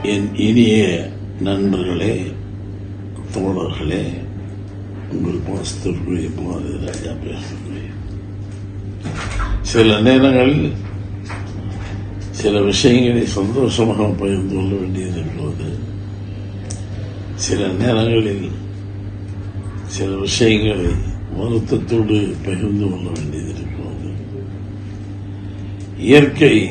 என் இனிய நண்பர்களே தோழர்களே உங்கள் பாஸ்தருக்குரிய பாரதி ராஜா பேசுகிறேன். சில நேரங்களில் சில விஷயங்களை சந்தோஷமாக பகிர்ந்து கொள்ள வேண்டியது இருக்கிறது சில நேரங்களில் சில விஷயங்களை வருத்தத்தோடு பகிர்ந்து கொள்ள வேண்டியது இருக்கிறது இயற்கை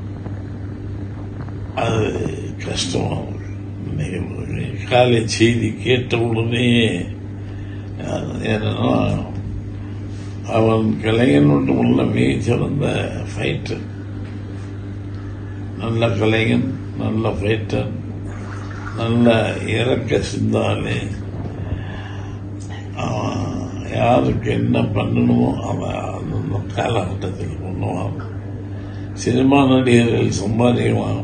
அது கஷ்டம். காலை செய்தி கேட்ட உடனே என்னன்னா அவன் கலைஞன் மட்டுமல்ல மிக சிறந்த ஃபைட்டர் நல்ல கலைஞன் நல்ல ஃபைட்டர் நல்ல இறக்க சிந்தாலே யாருக்கு என்ன பண்ணணுமோ அவன் அந்த காலகட்டத்தில் பண்ணுவான். சினிமா நடிகர்கள் சம்பாதிக்கலாம்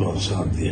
அவர் ஆத்மா சாந்தி